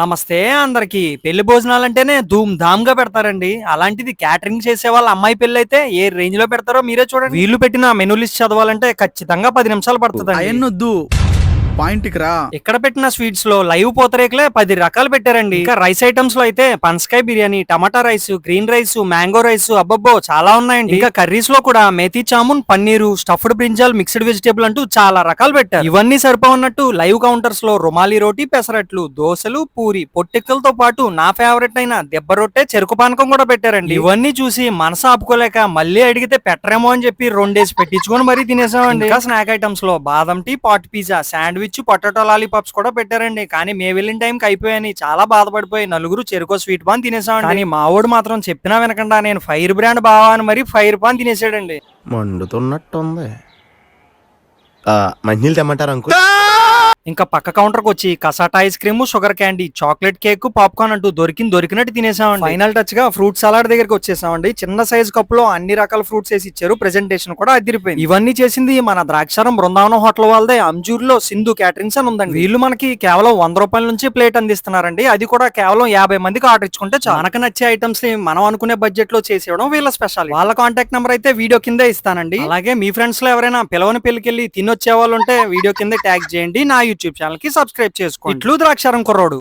నమస్తే అందరికి. పెళ్ళి భోజనాలంటేనే ధూమ్ ధామ్గా పెడతారండి. అలాంటిది క్యాటరింగ్ చేసే వాళ్ళ అమ్మాయి పెళ్ళి అయితే ఏ రేంజ్లో పెడతారో మీరే చూడండి. వీళ్ళు పెట్టిన మెనూ లిస్ట్ చదవాలంటే ఖచ్చితంగా పది నిమిషాలు పడుతుంది అయన్నొద్దు పాయింట్కి రా. ఇక్కడ పెట్టిన స్వీట్స్లో? లైవ్ పూతరేకులే పది రకాలు పెట్టారండి. ఇంకా రైస్ ఐటమ్స్లో అయితే పనసకాయ biryani tomato rice green rice mango rice అబ్బబ్బో చాలా ఉన్నాయండి. ఇంకా కర్రీస్లో కూడా methi chaman paneer stuffed brinjal mixed vegetable అంటూ చాలా రకాలు పెట్టారు. ఇవన్నీ సరిపోన్నట్టు లైవ్ కౌంటర్స్లో రుమాలి రోటీ పెసరట్లు దోశలు పూరి పొట్టిక్కలతో పాటు నా ఫేవరెట్ అయిన దెబ్బ రొట్టె చెరుకు పానకం కూడా పెట్టారండి. ఇవన్నీ చూసి మనసు ఆపుకోలేక మళ్ళీ అడిగితే పెట్టరేమో అని చెప్పి రెండేసి పెట్టించుకొని మరీ తినేసామండి. ఇంకా స్నాక్ ఐటమ్స్లో బాదం tea pot pizza sandwich potato lollipops కూడా పెట్టారండి. కానీ మేము వెళ్ళిన టైంకి అయిపోయాయని చాలా బాధపడిపోయి నలుగురు చెరుకో స్వీట్ పాన్ తినేసామండి. కానీ మా వాడు మాత్రం చెప్పినా వినకుండా నేను ఫైర్ బ్రాండ్ బావా అని మరి ఫైర్ పాన్ తినేసాడండి. మండుతున్నట్టుంది. ఆ, మంచినీళ్ళు తెమ్మంటారా అంకుల్? ఇంకా పక్క కౌంటర్కి వచ్చి cassata ice cream sugar candy chocolate cake popcorn అంటూ దొరికింది దొరికినట్టు తినేసామండి. ఫైనల్ టచ్గా ఫ్రూట్ సలాడ్ దగ్గరికి వచ్చేసామండి. చిన్న సైజ్ కప్లో అన్ని రకాల ఫ్రూట్స్ వేసి ఇచ్చారు. ప్రెజెంటేషన్ కూడా అదిరిపోయింది. ఇవన్నీ చేసింది మన ద్రాక్షారం బృందావనం హోటల్ వాళ్ళదే. అంజూర్లో సింధు క్యాటరింగ్స్ అని ఉందండి. వీళ్ళు మనకి కేవలం వంద రూపాయల నుంచి ప్లేట్ అందిస్తున్నారండి. అది కూడా కేవలం యాభై మందికి ఆర్డర్ ఇచ్చుకుంటే చాలు. మనకు నచ్చే ఐటమ్స్ని మనం అనుకునే బడ్జెట్లో చేసేయడం వీళ్ళ స్పెషల్ వాళ్ళ కాంటాక్ట్ నెంబర్ అయితే వీడియో కిందే ఇస్తానండి. అలాగే మీ ఫ్రెండ్స్లో ఎవరైనా పిలవని పెళ్ళికెళ్ళి తినొచ్చే వాళ్ళు ఉంటే వీడియో కింద ట్యాగ్ చేయండి. నా యూట్యూబ్ ఛానల్కి సబ్స్క్రైబ్ చేసుకోండి. ఇట్లు ద్రాక్షారం కుర్రోడు.